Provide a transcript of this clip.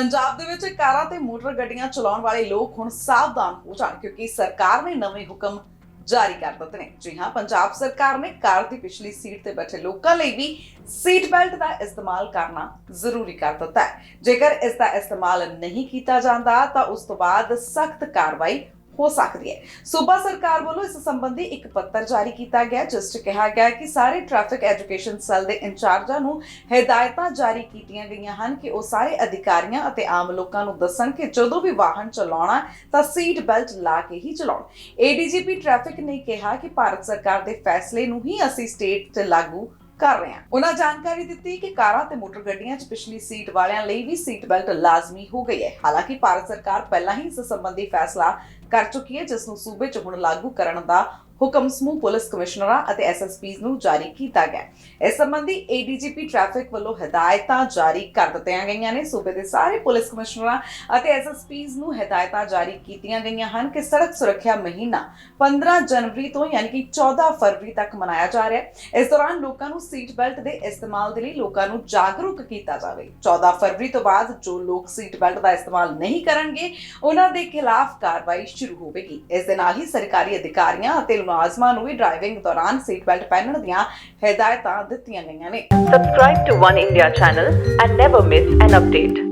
ਪੰਜਾਬ ਦੇ ਵਿੱਚ ਕਾਰਾਂ ਤੇ ਮੋਟਰ ਗੱਡੀਆਂ ਚਲਾਉਣ ਵਾਲੇ ਲੋਕ ਹੁਣ ਸਾਵਧਾਨ ਹੋ ਜਾਣ ਕਿਉਂਕਿ ਸਰਕਾਰ ਨੇ ਨਵੇਂ ਹੁਕਮ ਜਾਰੀ ਕਰ ਦਿੱਤੇ ਨੇ। ਜੀ ਹਾਂ, ਪੰਜਾਬ ਸਰਕਾਰ ਨੇ ਕਾਰ ਦੀ ਪਿਛਲੀ ਸੀਟ ਤੇ ਬੈਠੇ ਲੋਕਾਂ ਲਈ ਵੀ ਸੀਟ ਬੈਲਟ ਦਾ ਇਸਤੇਮਾਲ ਕਰਨਾ ਜ਼ਰੂਰੀ ਕਰ ਦਿੱਤਾ ਹੈ। ਜੇਕਰ ਇਸ ਦਾ ਇਸਤੇਮਾਲ ਨਹੀਂ ਕੀਤਾ ਜਾਂਦਾ ਤਾਂ ਉਸ ਤੋਂ ਬਾਅਦ ਸਖਤ ਕਾਰਵਾਈ ਹੋ ਸਕਦੀ ਹੈ। ਸੂਬਾ ਸਰਕਾਰ ਵੱਲੋਂ ਇਸ ਸੰਬੰਧੀ ਇੱਕ ਪੱਤਰ ਜਾਰੀ ਕੀਤਾ ਗਿਆ, ਜਿਸ 'ਚ ਕਿਹਾ ਗਿਆ ਕਿ ਸਾਰੇ ਟ੍ਰੈਫਿਕ ਐਜੂਕੇਸ਼ਨ ਸੈੱਲ ਦੇ ਇੰਚਾਰਜਾਂ ਨੂੰ ਹਦਾਇਤਾਂ ਜਾਰੀ ਕੀਤੀਆਂ ਗਈਆਂ ਹਨ ਕਿ ਉਹ ਸਾਰੇ ਅਧਿਕਾਰੀਆਂ ਅਤੇ ਆਮ ਲੋਕਾਂ ਨੂੰ ਦੱਸਣ ਕਿ ਜਦੋਂ ਵੀ ਵਾਹਨ ਚਲਾਉਣਾ ਤਾਂ ਸੀਟ ਬੈਲਟ ਲਾ ਕੇ ਹੀ ਚਲਾਉਣ। ਏਡੀਜੀਪੀ ਟ੍ਰੈਫਿਕ ਨੇ ਕਿਹਾ ਕਿ ਭਾਰਤ ਸਰਕਾਰ ਦੇ ਫੈਸਲੇ ਨੂੰ ਹੀ ਅਸੀਂ ਸਟੇਟ 'ਚ ਲਾਗੂ ਕਰ ਰਹੇ ਹਾਂ। ਉਹਨਾਂ ਜਾਣਕਾਰੀ ਦਿੱਤੀ ਕਿ ਕਾਰਾਂ ਤੇ ਮੋਟਰ ਗੱਡੀਆਂ 'ਚ ਪਿਛਲੀ ਸੀਟ ਵਾਲਿਆਂ ਲਈ ਵੀ ਸੀਟ ਬੈਲਟ ਲਾਜ਼ਮੀ ਹੋ ਗਈ ਹੈ। ਹਾਲਾਂਕਿ ਭਾਰਤ ਸਰਕਾਰ ਪਹਿਲਾਂ ਹੀ ਇਸ ਸੰਬੰਧੀ ਫੈਸਲਾ ਕਰ ਚੁੱਕੀ ਹੈ, ਜਿਸ ਨੂੰ ਸੂਬੇ 'ਚ ਹੁਣ ਲਾਗੂ ਕਰਨ ਦਾ ਹੁਕਮ ਸਮੂਹ ਪੁਲਿਸ ਕਮਿਸ਼ਨਰਾਂ ਅਤੇ ਐਸਐਸਪੀਜ਼ ਨੂੰ ਜਾਰੀ ਕੀਤਾ ਗਿਆ। ਇਸ ਸੰਬੰਧੀ ਏਡੀਜੀਪੀ ਟ੍ਰੈਫਿਕ ਵੱਲੋਂ ਹਦਾਇਤਾਂ ਜਾਰੀ ਕਰ ਦਿੱਤੀਆਂ ਗਈਆਂ ਨੇ। ਸੂਬੇ ਦੇ ਸਾਰੇ ਪੁਲਿਸ ਕਮਿਸ਼ਨਰਾਂ ਅਤੇ ਐਸਐਸਪੀਜ਼ ਨੂੰ ਹਦਾਇਤਾਂ ਜਾਰੀ ਕੀਤੀਆਂ ਗਈਆਂ ਹਨ ਕਿ ਸੜਕ ਸੁਰੱਖਿਆ ਮਹੀਨਾ 15 ਜਨਵਰੀ ਤੋਂ ਯਾਨੀ ਕਿ 14 ਫਰਵਰੀ ਤੱਕ ਮਨਾਇਆ ਜਾ ਰਿਹਾ ਹੈ। ਇਸ ਦੌਰਾਨ ਲੋਕਾਂ ਨੂੰ ਸੀਟ ਬੈਲਟ ਦੇ ਇਸਤੇਮਾਲ ਦੇ ਲਈ ਲੋਕਾਂ ਨੂੰ ਜਾਗਰੂਕ ਕੀਤਾ ਜਾਵੇ। 14 ਫਰਵਰੀ ਤੋਂ ਬਾਅਦ ਜੋ ਲੋਕ ਸੀਟ ਬੈਲਟ ਦਾ ਇਸਤੇਮਾਲ ਨਹੀਂ ਕਰਨਗੇ, ਉਹਨਾਂ ਦੇ ਖਿਲਾਫ ਕਾਰਵਾਈ ਸ਼ੁਰੂ ਹੋਵੇਗੀ। ਇਸ ਦੇ ਨਾਲ ਹੀ ਸਰਕਾਰੀ ਅਧਿਕਾਰੀਆਂ ਅਤੇ ਮੁਲਾਜ਼ਮਾਂ ਨੂੰ ਵੀ ਡਰਾਈਵਿੰਗ ਦੌਰਾਨ ਸੀਟ ਬੈਲਟ ਪਹਿਨਣ ਦੀਆਂ ਹਦਾਇਤਾਂ ਦਿੱਤੀਆਂ ਗਈਆਂ ਨੇ Subscribe to One India channel and never miss an update.